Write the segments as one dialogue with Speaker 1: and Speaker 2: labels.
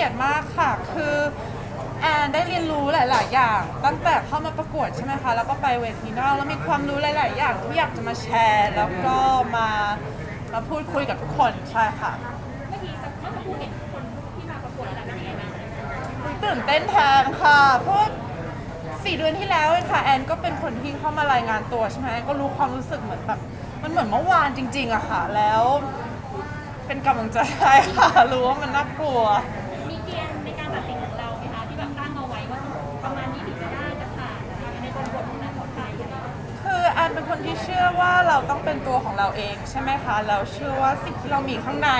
Speaker 1: ยรติมากค่ะ คือแอนได้เรียนรู้หลาย ๆ อย่าง ตั้งแต่เข้ามาประกวดใช่ไหมคะ แล้วก็ไปเวทีนอกแล้วมีความรู้หลาย ๆ อย่างที่อยากจะมาแชร์ แล้วก็มามาพูดคุยกับทุกคนใช่ค่ะ
Speaker 2: เมื่อกี้สักเมื่อสักครู่เห็นคนที่มาประกวดแล้วเป็นยังไงบ้าง
Speaker 1: ตื่นเต้นแทนค่ะเพราะสี่เดือนที่แล้วเองค่ะแอนก็เป็นคนที่เข้ามารายงานตัวใช่ไหมแอนก็รู้ความรู้สึกเหมือนแบบมันเหมือนเมื่อวานจริง ๆอะค่ะ แล้วเป็นกำลังใจให้ค่ะรู้ว่ามันน่ากลัว
Speaker 2: ตัดสินของเราไหมคะที่แบบตั้งเอาไว้ว่าประมาณนี้ถึงจะได้จะผ่านนะคะในบริบทของนักของไทย
Speaker 1: คือแอนเป็นคนที่เชื่อว่าเราต้องเป็นตัวของเราเองใช่ไหมคะ เราเชื่อว่าสิ่งที่เรามีข้างใน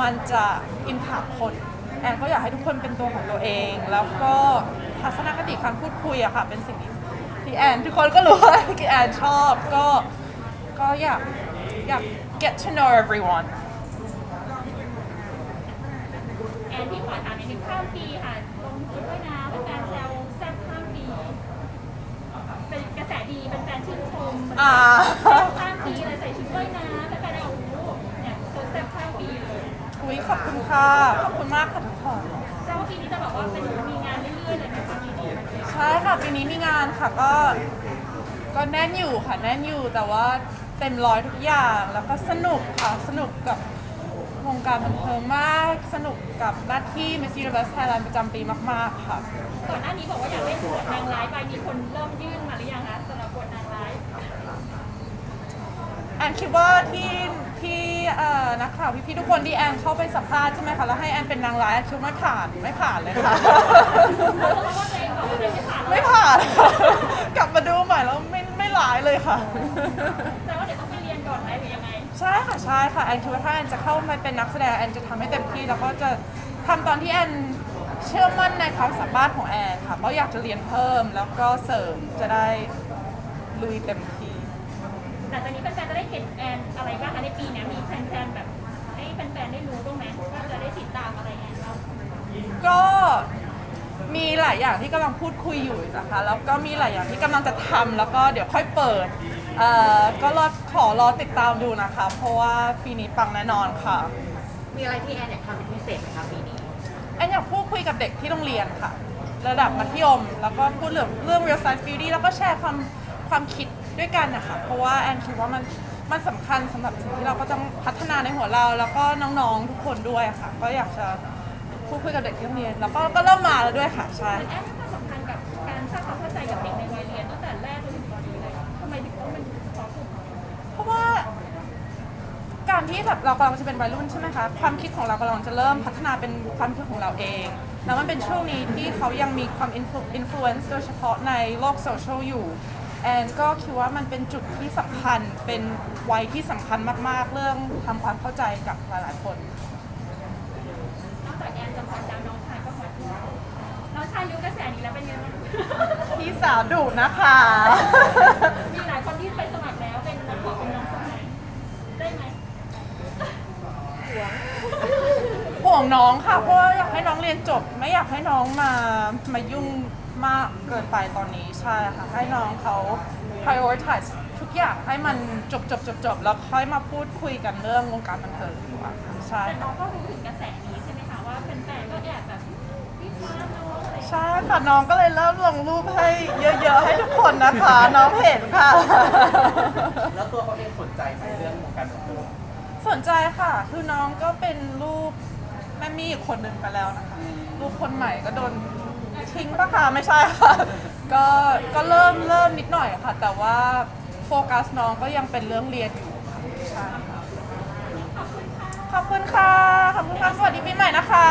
Speaker 1: มันจะอิม a c t คนแอนก็อยากให้ทุกคนเป็นตัวของตัวเอง แล้วก็ทัศนคติการพูดคุยอะค่ะ เป็นสิ่งที่ที่แอนทุกคนก็รู้ว่าที่แอนชอบก็ก็อยากอยาก get to know everyone
Speaker 2: แอ นที่ขอถามในหนึ่งข้ามปีค่ะลงชุดว่ายน้ำเป็นการแซวแซ่บข้ามปี เป็นกระแสดีเป็นแฟนชื่นชม
Speaker 1: อ่า
Speaker 2: ข้ามปีเลยใส่ชุดว่ายน้ำเป็นแฟนได้โอ้โหเนี่ยตัวแซ่บข้ามปีเลย
Speaker 1: อุ้ยขอบคุณค่ะ ขอบคุณมากค่ะทุกคน
Speaker 2: แซวว่าปีนี้จะบอกว่าเป็นมีงานเรื่อยๆเลยนะคะปีนี้
Speaker 1: ใช่ค่ะปีนี้มีงานค่ะก็ ก็แน่นอยู่ค่ะแน่นอยู่แต่ว่าเต็มร้อยทุกอย่างแล้วก็สนุกค่ะสนุกกับ วงการบันเทิงมาก สนุกกับหน้าที่ Miss Universe Thailand ประจำปีมาก ๆ ค่ะ
Speaker 2: ก่อนหน้านี้บอกว่าอยากเล่นบทนางร้ายไปมีคนเริ่มยื่นมาหรือยังคะสำหรับบทนางร้าย
Speaker 1: แอนคิดว่าที่ที่เอ่อนักข่าวพี่ๆทุกคนที่แอนเข้าไปสัมภาษณ์ใช่ไหมคะแล้วให้แอนเป็นนางร้ายแอนคิดว่าไม่ผ่านไม่ผ่านเลยค่ะ
Speaker 2: เพราะว่าตัวเองบอกว่าตัวเองไม่ผ่าน
Speaker 1: ไม่ผ่าน กลับมาดูใหม่แล้วไม่ไม่ร้ายเลยค่ะ
Speaker 2: แต่ว่าเดี๋ยวต้องไปเรียนก่อนไหมหรือยังไง
Speaker 1: ใช่ค่ะใช่ค่ะแอนคิดว่าถ้าแอนจะเข้ามาเป็นนักแสดงแอนจะทำให้เต็มที่แล้วก็จะทำตอนที่แอนเชื่อมั่นในความสามารถของแอนค่ะเพราะอยากจะเรียนเพิ่มแล้วก็เสริมจะได้ลุยเต็มที่
Speaker 2: แต่ตอนนี้แฟนๆจะได้เห็นแอนอะไรบ้างคะในปีเนี้ยมีแฟนๆแบบให้แฟนๆได้รู้บ้างไหมว่าจะได้ติดตามอะไรแอนบ้าง
Speaker 1: ก็มีหลายอย่างที่กำลังพูดคุยอยู่นะคะ แล้วก็มีหลายอย่างที่กำลังจะทำแล้วก็เดี๋ยวค่อยเปิด เอ่อก็รอขอรอติดตามดูนะคะ เพราะว่าปีนี้ปังแน่นอนค่ะ
Speaker 3: มีอะไรที่แอนอยากทำเป็นพิเศษไหมคะปีนี้
Speaker 1: แอนอยากพูดคุยกับเด็กที่โรงเรียนค่ะ ระดับมัธยม แล้วก็พูดเรื่องเรื่อง real science beauty แล้วก็แชร์ความความคิดด้วยกันนะคะเพราะว่าแอนคิดว่ามันมันสำคัญสำหรับสิ่งที่เราก็ต้องพัฒนาในหัวเรา แล้วก็น้องๆทุกคนด้วยค่ะ ก็อยากจะพูดคุยกับเด็กที่โรงเรียน แล้วก็ก็เริ่มมาแล้วด้วยค่ะใช่
Speaker 2: แอนให้ความสำคัญกับการสร้างความเข้าใจกับเด็กใน เพ
Speaker 1: ราะว่า การที่แบบเรากำลังจะเป็นวัยรุ่นใช่ไหมคะความคิดของเรากำลังจะเริ่มพัฒนาเป็นความคิดของเราเอง แล้วมันเป็นช่วงนี้ที่เขายังมีความอินฟลูเอนซ์โดยเฉพาะในโลกโซเชียลอยู่แอนก็คิดว่ามันเป็นจุดที่สำคัญเป็นวัยที่สำคัญมากๆเรื่องทำความเข้าใจกับหลายๆคน
Speaker 2: นอกจากแอนจะฮอตแล้วน้องชายก็ฮอตด้วยน้องชายยุคกระแสนี้แล้วเป็นไงบ้าง
Speaker 1: พี่สาวดุนะคะ
Speaker 2: มีหลายคนที่ไปสมัครแล้วเป็นนักขอเป็นน้องชายได้ไหม
Speaker 1: ห่วงน้องค่ะ เพราะว่าอยากให้น้องเรียนจบ ไม่อยากให้น้องมามายุ่งมากเกินไปตอนนี้ใช่ค่ะ ให้น้องเขา prioritize ทุกอย่างให้มันจบจบจบจบแล้วค่อยมาพูดคุยกันเรื่องวงการบันเทิงดีกว่าค่ะใช่
Speaker 2: แต่น้อ
Speaker 1: ค่ะ
Speaker 2: งก็รู้ถึงกระแสนี้ใช่ไหมคะว่าแฟนๆก็แอบแบบวิพากษ์น้องอะไรอย่างเงี้ย
Speaker 1: ใช่ค่ะน้องก็เลยเริ่มลงรูปให้เยอะๆให้ทุกคนนะคะ น้องเห็นค่ะ คือน้องก็เป็นลูกแม่มี่อีกคนหนึ่งไปแล้วนะคะ ลูกคนใหม่ก็โดนทิ้งปะคะไม่ใช่ค่ะ ก็ก็เริ่มเริ่มนิดหน่อยค่ะ แต่ว่าโฟกัสน้องก็ยังเป็นเรื่องเรียนอยู่ค่ะใช่ค่ะขอบคุณค่ะ ขอบคุณค่ะ สวัสดีปีใหม่นะคะ